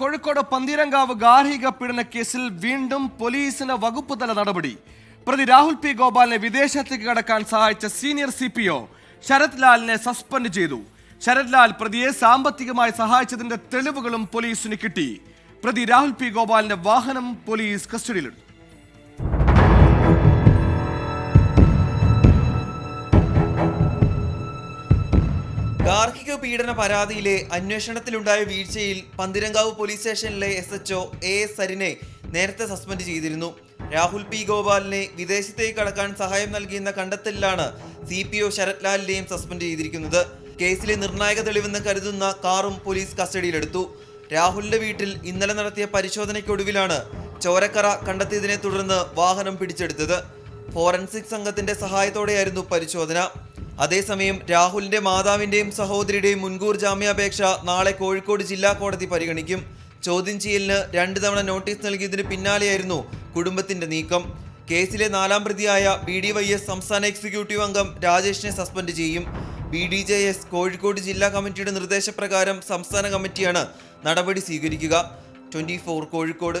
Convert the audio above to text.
കോഴിക്കോട് പന്തീരങ്കാവ് ഗാർഹിക പീഡന കേസിൽ വീണ്ടും പോലീസിന് വകുപ്പ് തല നടപടി. പ്രതി രാഹുൽ പി ഗോപാലിനെ വിദേശത്തേക്ക് കടക്കാൻ സഹായിച്ച senior C P O Sharath ലാലിനെ suspend ചെയ്തു. ശരത് ലാൽ പ്രതിയെ സാമ്പത്തികമായി സഹായിച്ചതിന്റെ തെളിവുകളും പോലീസിന് കിട്ടി. പ്രതി രാഹുൽ പി ഗോപാലിന്റെ വാഹനം പോലീസ് കസ്റ്റഡിയിലെടുത്തു. ഗാർഹിക പീഡന പരാതിയിലെ അന്വേഷണത്തിലുണ്ടായ വീഴ്ചയിൽ പന്തിരങ്കാവ് പോലീസ് സ്റ്റേഷനിലെ S H O A S സരിനെ നേരത്തെ സസ്പെൻഡ് ചെയ്തിരുന്നു. രാഹുൽ പി ഗോപാലിനെ വിദേശത്തേക്ക് കടക്കാൻ സഹായം നൽകിയെന്ന കണ്ടെത്തലിലാണ് സി പി ഒ ശരത്ലാലിനെയും സസ്പെൻഡ് ചെയ്തിരിക്കുന്നത്. കേസിലെ നിർണായക തെളിവെന്ന് കരുതുന്ന കാറും പോലീസ് കസ്റ്റഡിയിലെടുത്തു. രാഹുലിന്റെ വീട്ടിൽ ഇന്നലെ നടത്തിയ പരിശോധനയ്ക്കൊടുവിലാണ് ചോരക്കറ കണ്ടെത്തിയതിനെ തുടർന്ന് വാഹനം പിടിച്ചെടുത്തത്. ഫോറൻസിക് സംഘത്തിന്റെ സഹായത്തോടെയായിരുന്നു പരിശോധന. അതേസമയം രാഹുലിന്റെ മാതാവിന്റെയും സഹോദരിയുടെയും മുൻകൂർ ജാമ്യാപേക്ഷ നാളെ കോഴിക്കോട് ജില്ലാ കോടതി പരിഗണിക്കും. ചോദ്യം ചെയ്യലിന് രണ്ട് തവണ നോട്ടീസ് നൽകിയതിന് പിന്നാലെയായിരുന്നു കുടുംബത്തിന്റെ നീക്കം. കേസിലെ നാലാം പ്രതിയായ ബി ഡി വൈ എസ് സംസ്ഥാന എക്സിക്യൂട്ടീവ് അംഗം രാജേഷിനെ സസ്പെൻഡ് ചെയ്യും. B D J S Kozhikode ജില്ലാ കമ്മിറ്റിയുടെ നിർദ്ദേശപ്രകാരം സംസ്ഥാന കമ്മിറ്റിയാണ് നടപടി സ്വീകരിക്കുക. ട്വന്റി കോഴിക്കോട്.